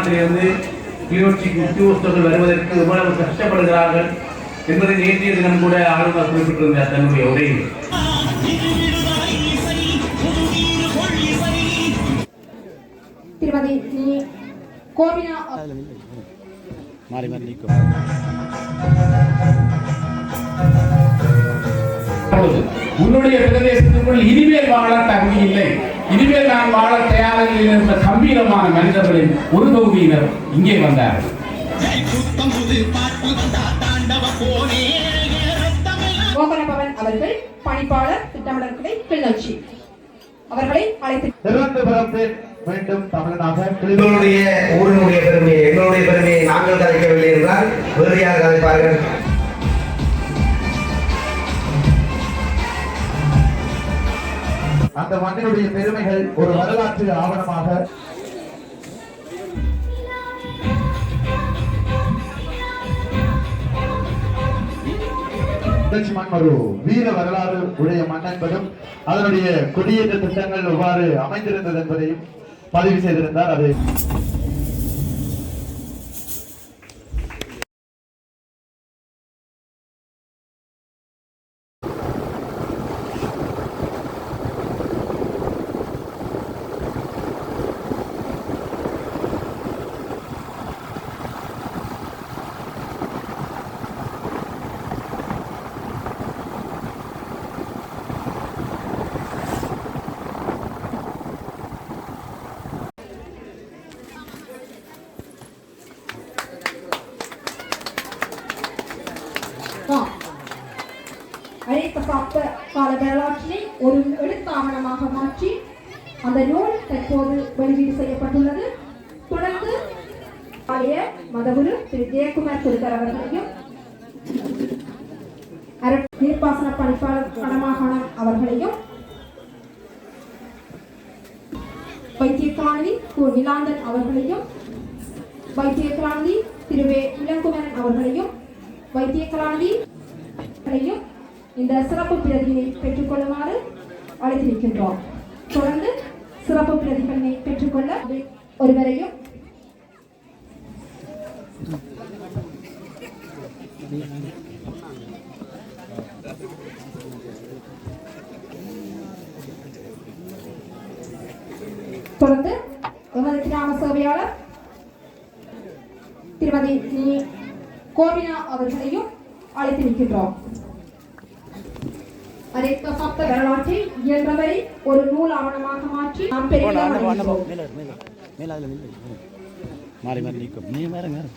யாழ்ப்பாணத்திலிருந்து கிளிநொச்சிக்கு உத்தியோகஸ்தர்கள் வருவதற்கு எவ்வளவு கஷ்டப்படுகிறார்கள் என்பதை நேற்றைய தினம் கூட ஆளுநர் குறிப்பிட்டிருந்தார் தன்னுடைய உரையில். திருமதி மாறி மாறி உன்னுடைய பிரதேசத்துக்குள் இனிமேல் வாழ தகுதி இல்லை. இனிமேல் நான் வாழ தயாரில் என்ற கம்பீரமான மனிதர்களின் ஒரு தொகுதியினர் இங்கே வந்தார்கள் மோகனபவன் அவர்கள் பணிப்பாளர் திட்டமிடற்கை கிளிநொச்சி. அவர்களை அழைத்து பிறப்பேன் மீண்டும் தமிழனாக எங்களுடைய ஊரினுடைய பெருமையை எங்களுடைய பெருமையை நாங்கள் கதைக்கவில்லை என்றால் வேறு யார் கதைப்பார்கள் அந்த மண்ணினுடைய பெருமைகள் ஒரு வரலாற்று ஆவணமாக மண் ஒரு வீர வரலாறு உடைய மண் என்பதும் அதனுடைய குடியேற்ற திட்டங்கள் எவ்வாறு அமைந்திருந்தது என்பதையும் பதிவு செய்திருந்தார். அது ஆம். அழைத்த காப்ப கால வரலாற்றினை ஒரு எழுத்தாவணமாக மாற்றி அந்த நூல் தற்போது வெளியீடு செய்யப்பட்டுள்ளது. தொடர்ந்து ஆலய மதகுரு திரு. ஜெயக்குமார் திருக்கர் அவர்களையும் நீர்ப்பாசன பணிப்பாளர் வடமாகாணம் அவர்களையும் வைத்திய காணி கு. நிலாந்தன் அவர்களையும் வைத்திய திரு. வே. இளங்குமரன் அவர்களையும் வைத்திய இந்த சிறப்பு பிரதியினை பெற்றுக்கொள்ளுமாறு அழைத்திருக்கின்றோம். தொடர்ந்து சிறப்பு பிரதிபலனை பெற்றுக்கொள்ள ஒருவரையும் தொடர்ந்து எமது கிராம சேவையாளர் திருமதி நீ கோபினா அவர்களையும் அழைத்து நிற்கின்றோம். அரைத்த சப்த வரலாற்றை இயன்றவரை ஒரு நூல் ஆவணமாக மாற்றி நாம் நில்லு. மாறி மாறி நிற்கும் நீ வேற நேரம்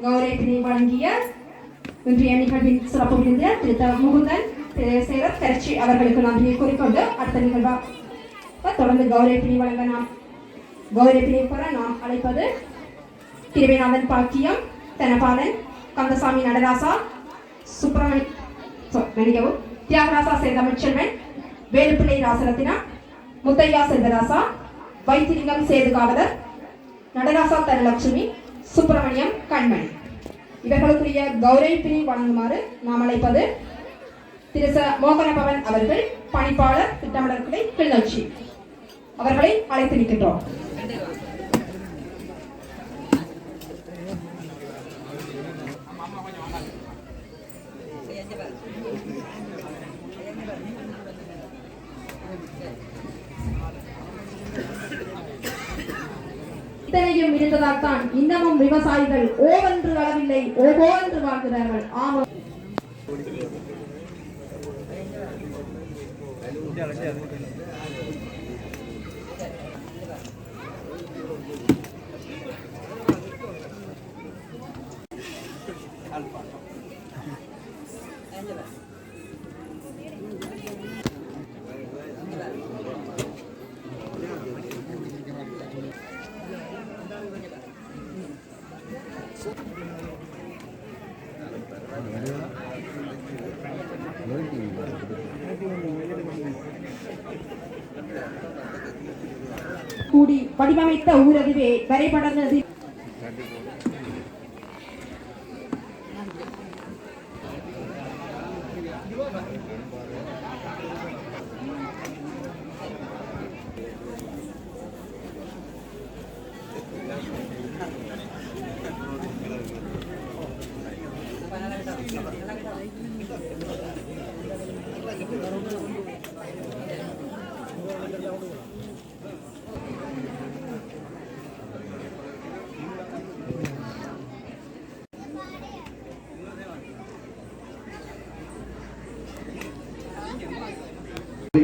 நேரமும் கௌரவத்தினை வழங்கிய இன்றைய நிகழ்வின் சிறப்பு விருந்தினர் திரு த. முகுந்தன் திரு சேகர் கரச்சி அவர்களுக்கு நன்றியை கூறிக்கொண்டு அடுத்த நிகழ்வாக தொடர்ந்து கௌரவத்தினை வழங்க நாம் கௌரவத்தினை பெற நாம் அழைப்பது திருவேநாதன் பாக்கியம் தனபாலன் கந்தசாமி நடராசா சுப்பிரமணி சொ- மன்னிக்கவும் தியாகராசா சேதமிச்செல்வன் வேலுப்பிள்ளை ராசரத்தினா முத்தையா செல்வராசா வைத்திலிங்கம் சேதுகாவலர் நடராசா தனலட்சுமி சுப்பிரமணியம் கண்மணி. இவர்களுக்குரிய கௌரவிப்பினை வழங்குமாறு நாம் அழைப்பது திரு ச. மோகனபவன் அவர்கள் பணிப்பாளர் திட்டமிடற்கலை கிளிநொச்சி. அவர்களை அழைத்து இத்தனையும் இருந்ததால் தான் இன்னமும் விவசாயிகள் ஓவென்று அளவில்லை ஓகோ என்று வாழ்கிறார்கள். ஆமாம். கூடி வடிவமைத்த ஊரதுவே வரைபடங்கள்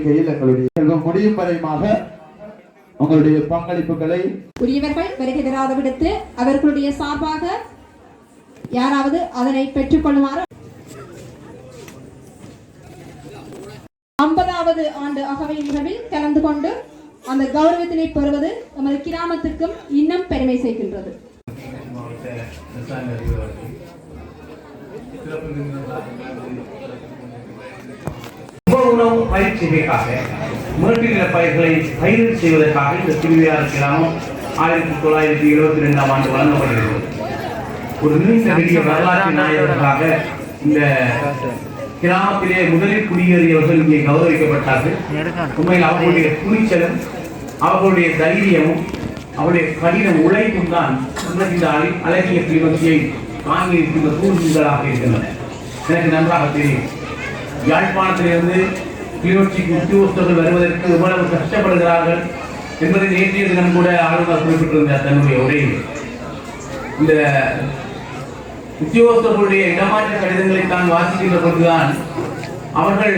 நம்பிக்கையில் எங்களுடைய முடியும் வரையுமாக உங்களுடைய பங்களிப்புகளை உரியவர்கள் வருகை தராத விடுத்து அவர்களுடைய சார்பாக யாராவது அதனை பெற்றுக்கொள்ளுமாறு ஐம்பதாவது ஆண்டு அகவை நிகழ்வில் கலந்து கொண்டு அந்த கௌரவத்தினை பெறுவது நமது கிராமத்துக்கும் இன்னும் பெருமை சேர்க்கின்றது. சிறப்பு விருந்தினராக உப உணவு பயிற்சிகளுக்காக பயிர்களை பயிர் செய்வதற்காக இந்த திருவிழார் கிராமம் ஆயிரத்தி தொள்ளாயிரத்தி இருபத்தி ரெண்டாம் ஆண்டு வழங்கப்படுகிறது. ஒரு நீண்ட பெரிய வரலாற்று நாயகர்களாக இந்த கிராமத்திலே முதலில் குடியேறியவர்கள் இங்கே கௌரவிக்கப்பட்டார்கள். உண்மையில் அவர்களுடைய துணிச்சலும் அவர்களுடைய தைரியமும் அவருடைய கடின உழைப்பும் தான் இந்த அழகிய கிளிநொச்சியை தாங்கி இருக்கின்ற தூண்களாக இருக்கின்றன. எனக்கு நன்றாக தெரியும். யாழ்ப்பாணத்திலிருந்து கிளிநொச்சிக்கு உத்தியோகஸ்தர்கள் வருவதற்கு எவ்வளவு கஷ்டப்படுகிறார்கள் என்பதை நேற்றைய தினம் கூட ஆளுநர் குறிப்பிட்டிருந்தார் தன்னுடைய உரையில். இந்த உத்தியோகஸ்தர்களுடைய இடமாற்ற கடிதங்களை தான் வாசிக்கின்ற பொழுதுதான் அவர்கள்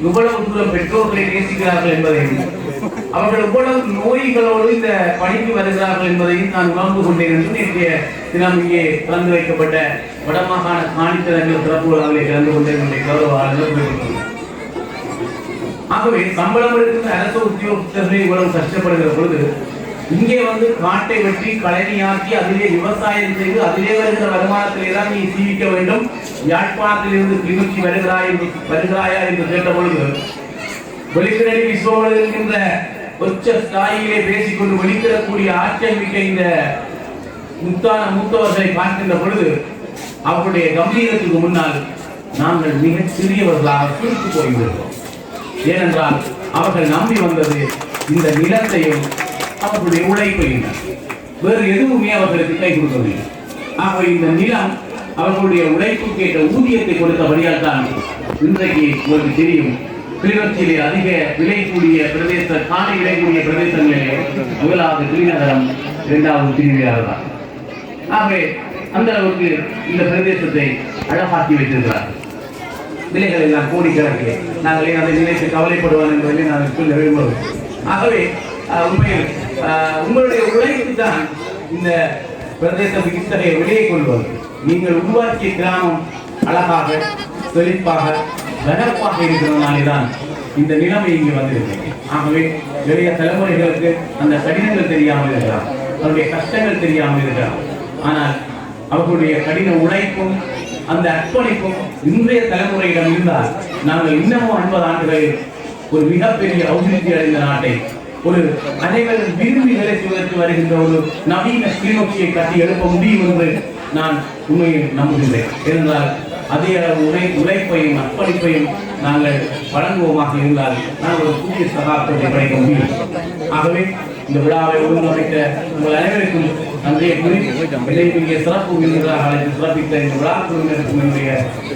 இவ்வளவு தூரம் பெற்றோர்களை நேசிக்கிறார்கள் என்பதை அவர்கள் எவ்வளவு நோய்களோடு இந்த பணிக்கு வருகிறார்கள் என்பதையும் நான் உணர்ந்து கொண்டேன் என்று நேற்றைய தினம் இங்கே திறந்து வைக்கப்பட்ட வடமாகாண காணித்தரங்கள் சிறப்பு விழாவிலே கலந்து கொண்டேன் என்னுடைய கௌரவ ஆளுநர் ஆகவே சம்பளம் எடுக்கிற அரசு உத்தியோகத்தர்கள் இவ்வளவு கஷ்டப்படுகிற பொழுது இங்கே வந்து காட்டை வெட்டி கழனியாக்கி அதிலே விவசாயம் செய்து அதிலே வருகிற வருமானத்திலே தான் நீ ஜீவிக்க வேண்டும் யாழ்ப்பாணத்திலிருந்து கிளிநொச்சி வருகிறாய் என்று வருகிறாயா என்று கேட்ட பொழுது வெளிக்கிரடி விஸ்வங்கள் இருக்கின்ற உச்ச ஸ்தாயிலே பேசிக்கொண்டு வெளிக்கிடக்கூடிய ஆற்றல் மிக்க இந்த முத்தான மூத்தவர்களை பார்க்கின்ற பொழுது அவருடைய கம்பீரத்துக்கு முன்னால் நாங்கள் மிக சிறியவர்களாக சுருத்து போய்விடுகிறோம். ஏனென்றால் அவர்கள் நம்பி வந்தது இந்த நிலத்தையும் அவர்களுடைய உழைப்பையும் வேறு எதுவுமே அவர்களுக்கு கை கொடுக்கவில்லை. ஆகவே இந்த நிலம் அவர்களுடைய உழைப்புக்கு ஏற்ற ஊதியத்தை கொடுத்தபடியால் தான் இன்றைக்கு உங்களுக்கு தெரியும் கிளிநொச்சியிலே அதிக விலை கூடிய பிரதேச காணி விலை கூடிய பிரதேசங்களிலே முதலாவது கிளிநகரம் இரண்டாவது திருவிழாவில் தான் ஆகவே அந்த அளவுக்கு இந்த பிரதேசத்தை அழகாக்கி வைத்திருக்கிறார்கள். விலைகள் எல்லாம் கோடிக்கணக்கு நாங்கள் ஏன் அதை நினைத்து கவலைப்படுவோம் என்பதை நான் சொல்ல விரும்புகிறோம். ஆகவே அஹ், உண்மையில் அஹ், உங்களுடைய உழைப்பு தான் இந்த பிரதேசம் இத்தகைய விலையை கொள்வது நீங்கள் உருவாக்கிய கிராமம் அழகாக செழிப்பாக வனப்பாக இருக்கிறதுனாலே தான் இந்த நிலைமை இங்கே வந்திருக்கு ஆகவே நிறைய தலைமுறைகளுக்கு அந்த கடினங்கள் தெரியாமல் இருக்கலாம். அவருடைய கஷ்டங்கள் தெரியாமல் இருக்கலாம். ஆனால் அவர்களுடைய கடின உழைப்பும் அந்த அர்ப்பணிப்பும் இன்றைய தலைமுறையிடம் இருந்தால் நாங்கள் இன்னமும் ஐம்பது ஆண்டுகளில் ஒரு மிகப்பெரிய அபிவிருத்தி அடைந்த நாட்டை ஒரு அனைவரும் விரும்பி வேலை செய்வதற்கு வருகின்ற ஒரு நவீன கிளிநொச்சியை கட்டி எழுப்ப முடியும் என்று நான் உண்மையில் நம்புகின்றேன். இருந்தால் அதே உரை உழைப்பையும் அர்ப்பணிப்பையும் நாங்கள் வழங்குவோமாக இருந்தால் நாங்கள் ஒரு புதிய சகாப்தத்தை படைக்க முடியும். ஆகவே இந்த விழாவை ஒழுங்கமைத்த உங்கள் அனைவருக்கும் நன்றியை கூறி இன்றைக்கு சிறப்பு விருந்தினராக அழைத்து சிறப்பித்த இந்த விழா குழுவினருக்கும் என்னுடைய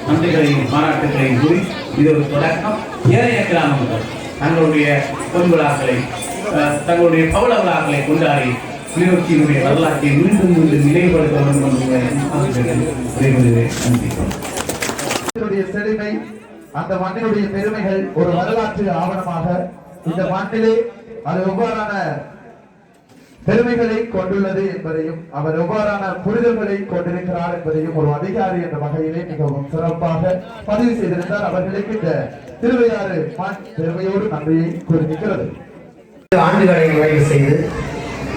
நன்றிகளையும் பாராட்டுகளையும் கூறி இது ஒரு தொடக்கம். ஏழைய கிராமங்கள் தங்களுடைய பொன் விழாக்களை அஹ், தங்களுடைய பவள விழாக்களை கொண்டாடி கிளிநொச்சியினுடைய வரலாற்றை மீண்டும் மீண்டும் நினைவுபடுத்த வேண்டும் என்று நன்றி. செழுமை அந்த மண்ணினுடைய பெருமைகள் ஒரு வரலாற்று ஆவணமாக இந்த மண்ணிலே அது எவ்வாறான பெருமைகளை கொண்டுள்ளது என்பதையும் அவர் எவ்வாறான புரிதல்களை கொண்டிருக்கிறார் என்பதையும் ஒரு அதிகாரி என்ற வகையிலே மிகவும் சிறப்பாக பதிவு செய்திருந்தார். அவர்களுக்கு இந்த திருவையாறு மண் பெருமையோடு நன்றியை கூறுகிறது ஆண்டுகளை நிறைவு செய்து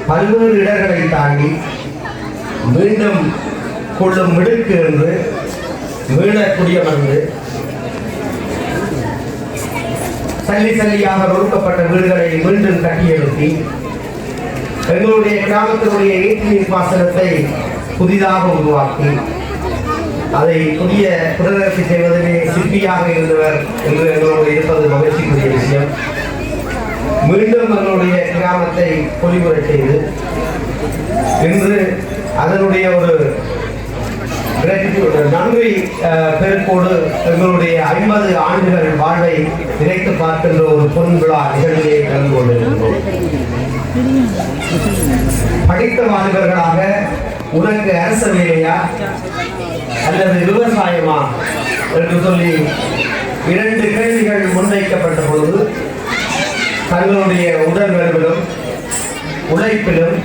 பல்வேறு இடர்களை தாண்டி மீண்டும் கொள்ளும் மிடுக்கு என்று மீள குடியமர்ந்து சல்லி சல்லியாக நொறுக்கப்பட்ட வீடுகளை மீண்டும் கட்டியெழுப்பி எங்களுடைய கிராமத்தினுடைய நீர் நீர் பாசனத்தை புதிதாக உருவாக்கி அதை புதிய புனரமைப்பு செய்வதிலே சிற்பியாக இருந்தவர் என்று எங்களோடு இருப்பது மகிழ்ச்சிக்குரிய விஷயம். மீண்டும் எங்களுடைய கிராமத்தை பொலிவுரை செய்து இன்று அதனுடைய ஒரு நன்றி அஹ், பெருக்கோடு எங்களுடைய ஐம்பது ஆண்டுகள் வாழ்வை நினைத்து பார்க்கின்ற ஒரு பொன் விழா நிகழ்விலே கலந்து கொண்டிருக்கிறோம் படித்த மாணவர்களாக உனக்கு அரச வேலையா அல்லது விவசாயமா என்று சொல்லி இரண்டு கேள்விகள் முன்வைக்கப்பட்ட பொழுது தங்களுடைய உடல் உழைப்பிலும்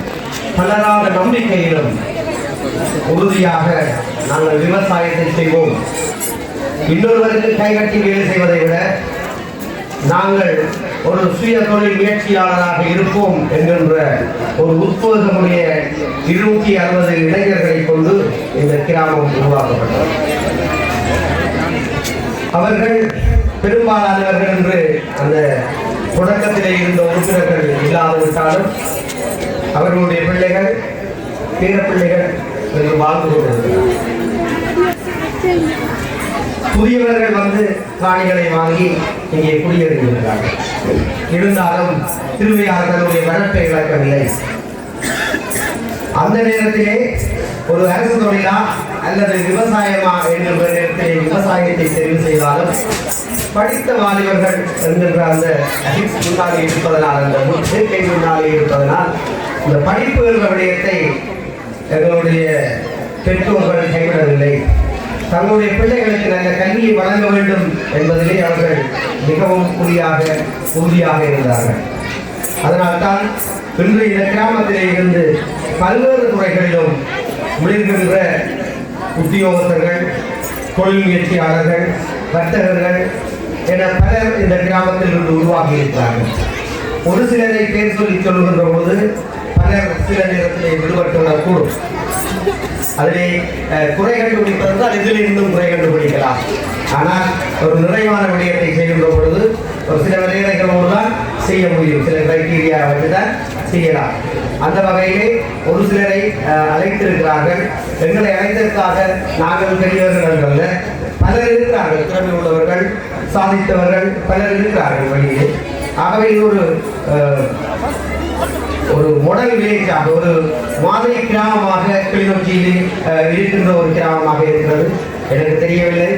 பலராத நம்பிக்கையிலும் உறுதியாக நாங்கள் விவசாயத்தை செய்வோம். இன்னொருவருக்கு கைகட்டி வேலை செய்வதை விட நாங்கள் ஒரு சுய தொழில் முயற்சியாளராக இருப்போம் என்கின்ற ஒரு உத்வேகமுடைய இருநூற்றி அறுபது இளைஞர்களை கொண்டு இந்த கிராமம் உருவாக்கப்பட்டது. அவர்கள் பெரும்பாலானவர்கள் என்று அந்த தொடக்கத்திலே இருந்த உறுப்பினர்கள் இல்லாதவிட்டாலும் அவர்களுடைய பிள்ளைகள் பேர பிள்ளைகள் என்று வாழ்ந்து கொண்டிருக்கிறார்கள். புதியவர்கள் வந்து காணிகளை வாங்கி இங்கே குடியேறியிருக்கிறார்கள் இருந்தாலும் திருவையார் தன்னுடைய வளர்ப்பை இழக்கவில்லை. அந்த நேரத்திலே ஒரு அரசு தொழிலா அல்லது விவசாயமா என்கின்ற நேரத்திலே விவசாயத்தை தெரிவு செய்தாலும் படித்த வாலிபர்கள் என்கின்ற அந்த அஹிப்ஸ் முன்னாலே இருப்பதனால் அந்த சேர்க்கை முன்னாலே இருப்பதனால் இந்த படிப்பு என்ற விடயத்தை எங்களுடைய பெற்றோர்கள் கைவிடவில்லை. தங்களுடைய பிள்ளைகளுக்கு நல்ல கல்வியை வழங்க வேண்டும் என்பதிலே அவர்கள் மிகவும் குறியாக உறுதியாக இருந்தார்கள். அதனால்தான் இன்று இந்த கிராமத்திலே இருந்து பல்வேறு துறைகளிலும் விழுகின்ற உத்தியோகத்தர்கள் தொழில் முயற்சியாளர்கள் வர்த்தகர்கள் என பலர் இந்த கிராமத்தில் இருந்து உருவாகி இருக்கிறார்கள். ஒரு சிலரை பேர் சொல்லி சொல்லுகின்ற போது பலர் சில நேரத்திலே விடுபட்டு கூடும் அதிலே குறை கண்டுபிடிப்பதால் இதில் இருந்தும் குறை கண்டுபிடிக்கலாம். ஆனால் ஒரு நிறைவான விடயத்தை செய்கின்ற பொழுது ஒரு சில விடயங்களோடு தான் செய்ய முடியும். சில கிரைட்டீரியா வச்சு தான் செய்யலாம். அந்த வகையிலே ஒரு சிலரை அஹ், அழைத்திருக்கிறார்கள். எங்களை அழைத்ததற்காக நாங்கள் பெரியவர்கள் அல்ல. பலர் இருக்கிறார்கள். திறமை உள்ளவர்கள் சாதித்தவர்கள் பலர் இருக்கிறார்கள் வெளியே ஆகவே இது ஒரு அஹ், ஒரு மாடல் வில்லேஜாக ஒரு மாதிரி கிராமமாக கிளிநொச்சியில் இருக்கின்ற ஒரு கிராமமாக இருக்கிறது. எனக்கு தெரியவில்லை.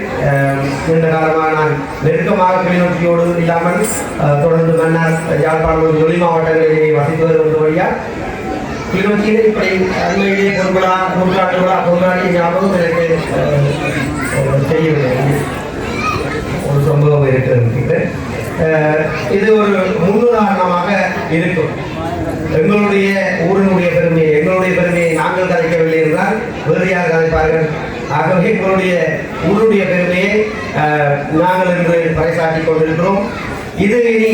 நீண்ட காலமாக நான் நெருக்கமாக கிளிநொச்சியோடு இல்லாமல் தொடர்ந்து மன்னார் யாழ்ப்பாணம் தொழில் மாவட்டங்களிலே வசித்து வருவது வழியாக கிளிநொச்சியிலே இப்படி அண்மையிலே பொருளா பொருளாட்டு விழா ஞாபகம் எனக்கு தெரியவில்லை. ஒரு சம்பவம் இருக்கிறது. இது ஒரு முன்னுதாரணமாக இருக்கும். எங்களுடைய ஊரினுடைய பெருமையை எங்களுடைய பெருமையை நாங்கள் கதைக்கவில்லை என்றால் வேறு யார் கதைப்பார்கள் ஆகவே எங்களுடைய ஊருடைய பெருமையை நாங்கள் இன்று பறைசாட்டி கொண்டிருக்கிறோம். இது இனி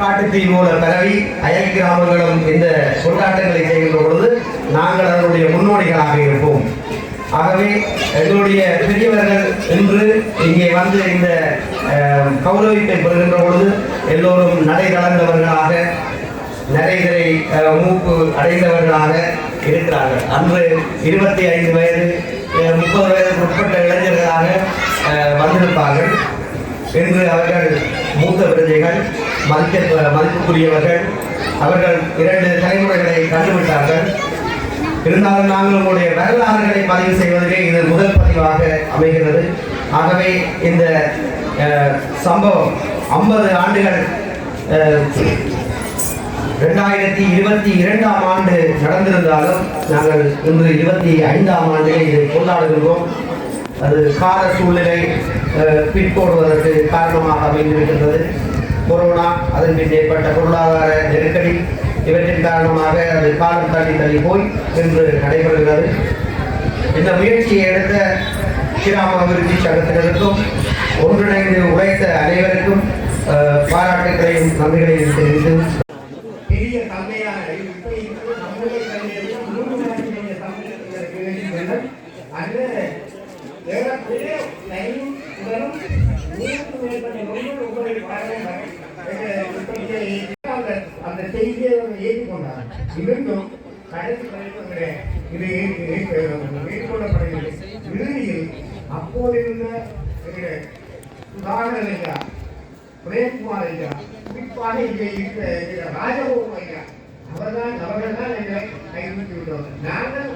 காட்டுத்தீ போல பரவி அயல் கிராமங்களும் இந்த கொண்டாட்டங்களை செய்கின்ற பொழுது நாங்கள் அதனுடைய முன்னோடிகளாக இருப்போம். ஆகவே எங்களுடைய பெரியவர்கள் இன்று இங்கே வந்து இந்த கௌரவிப்பை பெறுகின்ற பொழுது எல்லோரும் நடை கலந்தவர்களாக நரைதிரை மூப்பு அடைந்தவர்களாக இருக்கிறார்கள். அன்று இருபத்தி ஐந்து வயது முப்பது வயதுக்கு உட்பட்ட இளைஞர்களாக வந்திருப்பார்கள். இன்று அவர்கள் மூத்த பிரஜைகள் மதிக்க மதிப்புக்குரியவர்கள். அவர்கள் இரண்டு தலைமுறைகளை கண்டுவிட்டார்கள் இருந்தாலும் நாங்கள் உங்களுடைய வரலாறுகளை பதிவு செய்வதிலே இது முதல் பதிவாக அமைகிறது. ஆகவே இந்த சம்பவம் ஐம்பது ஆண்டுகள் ரெண்டாயிரத்தி இருபத்தி இரண்டாம் ஆண்டு நடந்திருந்தாலும் நாங்கள் இன்று இருபத்தி ஐந்தாம் ஆண்டிலே இதை கொண்டாடுகின்றோம். அது கால சூழ்நிலை பிற்போடுவதற்கு காரணமாக அமைந்திருக்கின்றது. கொரோனா அதன் பின் ஏற்பட்ட பொருளாதார நெருக்கடி இவற்றின் காரணமாக அது காலம் தள்ளி தள்ளி போய் இன்று நடைபெறுகிறது. இந்த முயற்சியை எடுத்த ஸ்ரீராம அபிவிருத்தி சங்கத்தினருக்கும் ஒன்றிணைந்து உழைத்த அனைவருக்கும் பாராட்டுகளையும் நன்றிகளையும் தெரிவித்து பெரிய தன்மையான அந்த செய்தியை அவங்க ஏற்றுக்கொண்டார் இருந்தும் கடைசி வரைக்கும் இது ஏற்றுக்கொள்ளப்படவில்லை இறுதியில் அப்போதிருந்த சுதாகர் ஐயா பிரேம்குமார் ஐயா குறிப்பாக இங்கே இருக்கிற எங்களுடைய ராஜகோபால் ஐயா அவர்தான் அவர்கள் தான் எங்களை கைவிட்டு விட்டோம் நாங்கள்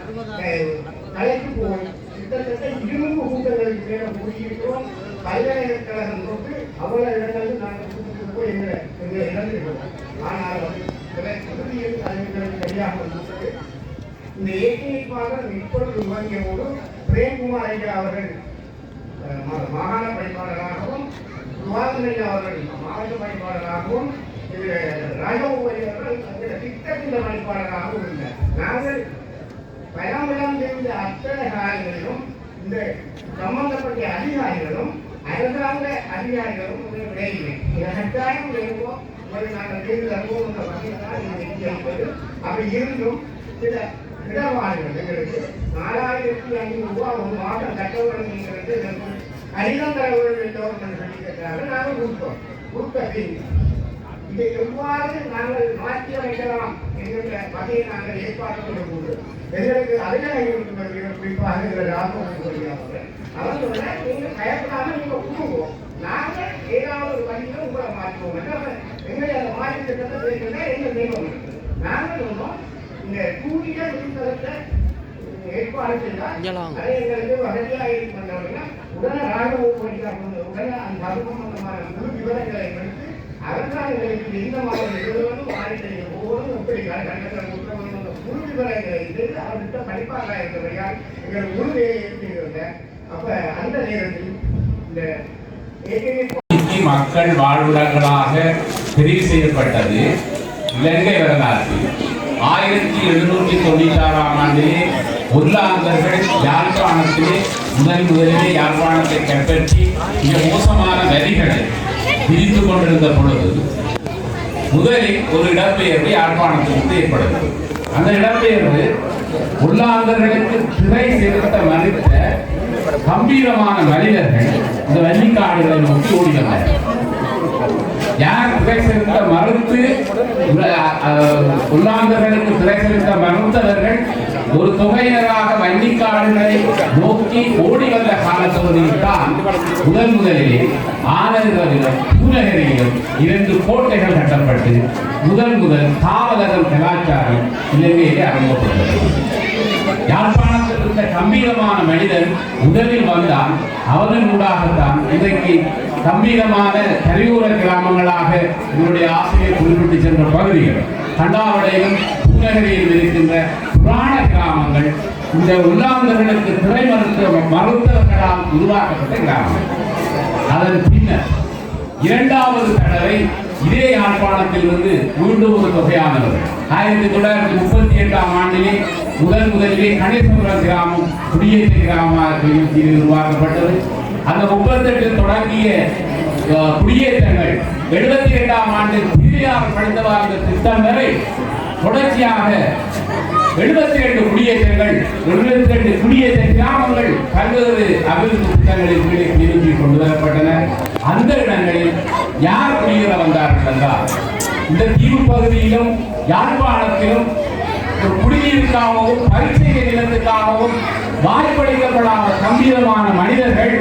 கலைக்கு போய் கிட்டத்தட்ட இருநூறு கூட்டங்களுக்கு மேல கூடியிருக்கிறோம். பல்கலைக்கழகம் தொட்டு அவ்வளவு இடங்களுக்கு நாங்கள் கூட்டிட்டு போய் எங்களை எங்களை இழந்துவிட்டோம் ஆனால் சில இறுதியில் அது இந்த ஏற்றிப்பாக இப்பொழுது துவங்கியோடு பிரேம்குமார் ஐயா அவர்கள் மாகாண பணிப்பாளராகவும் சுவாதனையா அவர்கள் மாவட்ட பணிப்பாளராகவும் இதில் அவர்கள் திட்டத்தின் பணிப்பாளராகவும் இருந்தார். நாங்கள் பலமுலம் தெரிந்த அத்தனை காலங்களிலும் இந்த சம்பந்தப்பட்ட அதிகாரிகளும் அரசாங்க அதிகாரிகளும் உங்களை விளையில்லை கட்டாயம் வேணுமோ நாங்கள் தேர்தல் அனுபவம் வகையில் அப்படி இருந்தும் சில இடவாடுகள் எங்களுக்கு. நாலாயிரத்தி ஐநூறு ரூபாய் ஒரு மாதம் கட்ட வழங்குகிறது. கடிதம் தர வேண்டும் என்று சொல்லி கேட்டார்கள் நாங்கள் கொடுத்தோம். கொடுத்த இதை. எவ்வாறு நாங்கள் மாற்றி அமைக்கலாம் என்கின்ற வகையை நாங்கள் ஏற்பாடு பண்ணும்போது எங்களுக்கு அதிகாரிகளுக்கு குறிப்பாக எங்களை ராமன் வருகிறார்கள் அவர் சொன்னார் நீங்கள் பயப்படாம நாங்கள் ஏதாவது மாற்றுவோம் என்று அந்த மாற்றி திட்டத்தை தெய்வம் நாங்கள் இந்த கூடிய ஏற்பாடு செய்தால் அதை எங்களுக்கு வசதியாக இருக்கின்றவர்கள் உடனே ராணுவ உடனே அந்த முழு விவரங்களை எடுத்து அரசாங்கங்களுக்கு எந்த மாதிரி நிறுவனம் எப்படி கண்டத்தில் முழு விவரங்களை எடுத்து அவர்கிட்ட படிப்பாக எங்கள் அப்ப அந்த நேரத்தில் இந்த ஏற்கனவே மக்கள் வாழ்விடங்களாக தெரிவு செய்யப்பட்டது இலங்கை வரலாற்றில். ஆயிரத்தி எழுநூற்றி தொண்ணூற்றி ஆறாம் ஆண்டிலே ஒல்லாந்தர்கள் யாழ்ப்பாணத்திலே முதல் முதலிலே யாழ்ப்பாணத்தை கைப்பற்றி மிக மோசமான வரிகளை விதித்து கொண்டிருந்த பொழுது முதலில் ஒரு இடப்பெயர்வு யாழ்ப்பாணத்திலிருந்து ஏற்படுகிறது. அந்த இடப்பெயர்வு உள்ளாந்தர்களுக்கு திரை செலுத்த மறுத்த கம்பீரமான மனிதர்கள் இந்த வள்ளிக்காடுகளை நோக்கி ஓடினார் யார் திரை செலுத்த மறுத்து உள்ளாந்தர்களுக்கு திரை செலுத்த மறுத்தவர்கள் ஒரு தொகையினராக வன்னிக்காடுகளை நோக்கி ஓடி வந்த காலப்பகுதியில் தான் முதல் முதலிலே ஆனந்தரிலும் பூநகரியிலும் இரண்டு கோட்டைகள் கட்டப்பட்டு முதன் முதல் தாவலகம் கலாச்சாரம் இலங்கையிலே அறிமுகப்பட்டது யாழ்ப்பாணத்தில் இருந்த கம்பீரமான மனிதன் முதலில் வந்தான். அவரின் ஊடாகத்தான் இன்றைக்கு கம்பீரமான கரையோர கிராமங்களாக என்னுடைய ஆசிரியர் குறிப்பிட்டு சென்ற பகுதிகள். கண்டாவடையிலும் பூநகரியில் இருக்கின்ற புராண கிராமங்கள் இந்த உள்ளாந்தர்களுக்கு திரை மருத்துவ மருத்துவர்களால் உருவாக்கப்பட்ட கிராமங்கள். அதன் பின்னர் இரண்டாவது தடவை இதே யாழ்ப்பாணத்திலிருந்து மீண்டும் ஒரு தொகையானவர் ஆயிரத்தி தொள்ளாயிரத்தி முப்பத்தி எட்டாம் ஆண்டிலே முதன் முதலிலே கணேசபுரம் கிராமம் குடியேற்ற கிராமமாக இது உருவாக்கப்பட்டது. அந்த முப்பத்தெட்டில் தொடங்கிய அஹ், குடியேற்றங்கள் எழுபத்தி இரண்டாம் ஆண்டு திருவிழார் படித்தவார் திட்டம் வரை தொடர்ச்சியாக எழுபத்தி ரெண்டு குடியேற்றங்கள் எழுபத்தி ரெண்டு குடியேற்ற கிராமங்கள் பல்வேறு அபிவிருத்தி திட்டங்களின் கீழே நிறுத்தி கொண்டு வரப்பட்டன. அந்த இடங்களில் யார் குடியேற வந்தார்கள் என்றால் இந்த தீவு பகுதியிலும் யாழ்ப்பாணத்திலும் ஒரு குடிநீருக்காகவும் பரிசை நிலத்துக்காகவும் வாய்ப்பளிக்கப்படாத கம்பீரமான மனிதர்கள்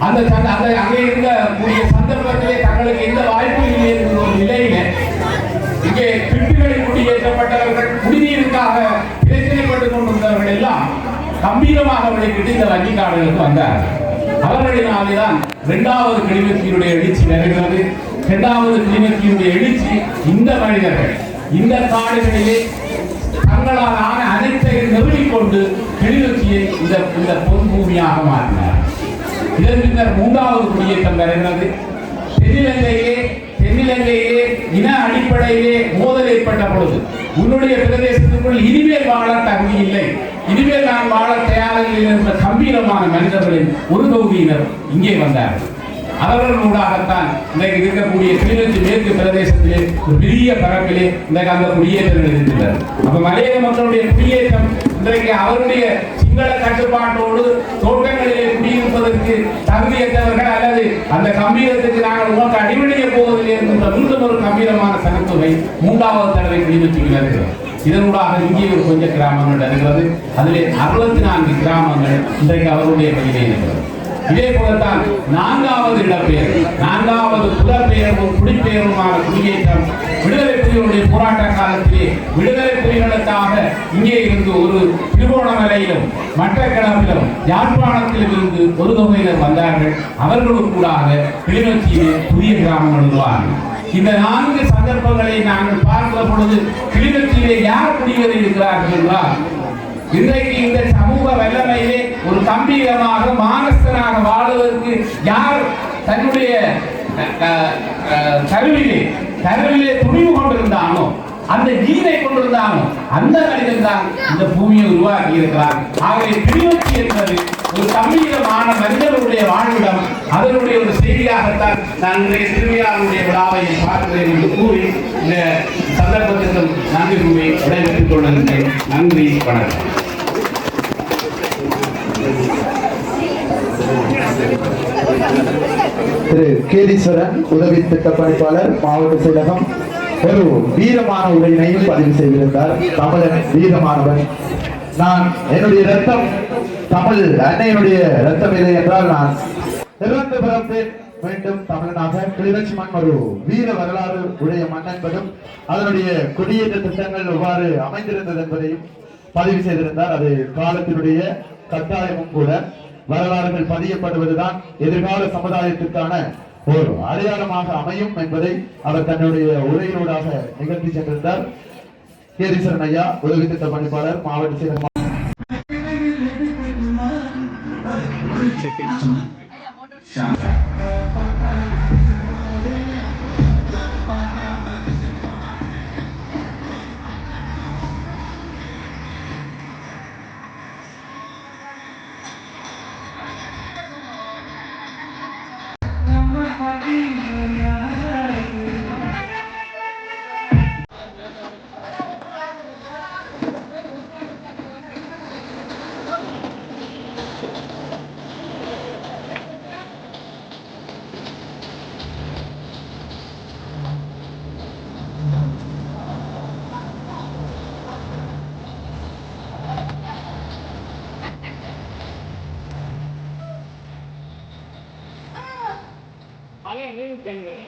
அந்த அந்த அங்கே இருந்த கூடிய சந்தர்ப்பத்திலே தங்களுக்கு எந்த வாய்ப்பும் இல்லை என்ற ஒரு நிலையில இங்கே பிட்டுகளை குடியேற்றப்பட்டவர்கள் குடிநீருக்காக பிரச்சனைப்பட்டுக் கொண்டிருந்தவர்கள் எல்லாம் கம்பீரமாக விளைவிட்டு இந்த வங்கிக்காரர்களுக்கு வந்தார்கள் அவர்களினாலேதான் இரண்டாவது கிளிநொச்சியினுடைய எழுச்சி நடைபெறுகிறது இரண்டாவது கிளிநொச்சியினுடைய எழுச்சி இந்த மனிதர்கள் இந்த காடுகளிலே தங்களால் ஆன அனைத்தையும் நிறுவிக்கொண்டு கிளிநொச்சியை இந்த இந்த பொது பூமியாக மாற்றினார். இதன் பின்னர் மூன்றாவது குடியேற்றம் நடைபெறுகிறது தென்னிலங்கையிலே தென்னிலங்கையிலே இன அடிப்படையிலே மோதல் ஏற்பட்ட பொழுது உன்னுடைய பிரதேசத்துக்குள் இனிமேல் வாழ தகுதி இல்லை. இனிமேல் நான் வாழ தயாரில் இருந்த கம்பீரமான மனிதர்களின் ஒரு தொகுதியினர் இங்கே வந்தார்கள். அவர்களூடாகத்தான் இன்றைக்கு இருக்கக்கூடிய கிளிநொச்சி மேற்கு பிரதேசத்திலே ஒரு பெரிய பரப்பிலே இன்றைக்கு அந்த குடியேற்றம் இருக்கின்றது அப்ப மலையக மக்களுடைய குடியேற்றம் இன்றைக்கு அவருடைய சிங்கள கட்டுப்பாட்டோடு தோட்டங்களிலே குடியிருப்பதற்கு தகுதியற்றவர்கள் அல்லது அந்த கம்பீரத்துக்கு நாங்கள் உங்களுக்கு அடிபணிய போவதில்லை என்கின்ற மீண்டும் ஒரு கம்பீரமான சனத்தொகை மூன்றாவது தடவை கிளிநொச்சிக்கு வருகிறது இதனூடாக இங்கே ஒரு கொஞ்ச கிராமங்கள் நடக்கிறது. அதிலே அறுபத்தி நான்கு கிராமங்கள் இன்றைக்கு அவருடைய பகுதியில் இருக்கிறது இதே போலத்தான் நான்காவது இடப்பெயர் நான்காவது புலப்பெயர்வும் குடிப்பெயர்வுமான குடியேற்றம். விடுதலை புலிகளுடைய போராட்ட காலத்திலே விடுதலை புலிகளுக்காக இங்கே இருந்து ஒரு திருவோணமலையிலும் மட்டக்களப்பிலும் யாழ்ப்பாணத்திலும் இருந்து ஒரு தொகையினர் வந்தார்கள். அவர்களுக்கூடாக கிளிநொச்சியிலே புதிய கிராமம் எழுதுவார்கள் இந்த நான்கு சந்தர்ப்பங்களை நாங்கள் பார்க்கிற பொழுது கிளிநொச்சியிலே யார் குடியேறி இருக்கிறார்கள் என்றால் இன்றைக்கு இந்த சமூக வல்லமையிலே ஒரு கம்பீரமாக மானஸ்தனாக வாழ்வதற்கு யார் தன்னுடைய கருவிலே கருவிலே துணிவு கொண்டிருந்தானோ அந்த ஜீனை கொண்டிருந்தானோ அந்த மனிதன் தான் இந்த பூமியை உருவாக்கி இருக்கிறார் ஆகவே திருவச்சி என்பது ஒரு கம்பீரமான மனிதனுடைய வாழ்விடம் அதனுடைய ஒரு செய்தியாகத்தான் நான் இன்றைய திருவிழாவுடைய விழாவை பார்க்கிறேன் என்று கூறி இந்த சந்தர்ப்பத்திற்கும் நன்றி கூறி விடைபெற்றுக் கொள்கின்றேன். நன்றி வணக்கம். திரு கேதீஸ்வரன் உதவி திட்ட பணிப்பாளர் மாவட்ட செயலகம் ஒரு வீரமான உரையினையும் பதிவு செய்திருந்தார். தமிழன் வீரமானவன். நான் என்னுடைய ரத்தம் தமிழ் அன்னையினுடைய ரத்தம் இல்லை என்றால் நான் இறந்து பிறப்பேன் மீண்டும் தமிழனாக கிளிநொச்சி மண் ஒரு வீர வரலாறு உடைய மண் என்பதும் அதனுடைய குடியேற்ற திட்டங்கள் எவ்வாறு அமைந்திருந்தது என்பதையும் பதிவு செய்திருந்தார். அது காலத்தினுடைய கட்டாயமும் கூட வரலாறுகள் பதியப்படுவதுதான் எதிர்கால சமுதாயத்திற்கான ஒரு அடையாளமாக அமையும் என்பதை அவர் தன்னுடைய உரையினூடாக நிகழ்த்தி சென்றிருந்தார். கேதீஸ்வரன் ஐயா உதவி திட்ட பணிப்பாளர் மாவட்ட செயலர் Yeah. 嗯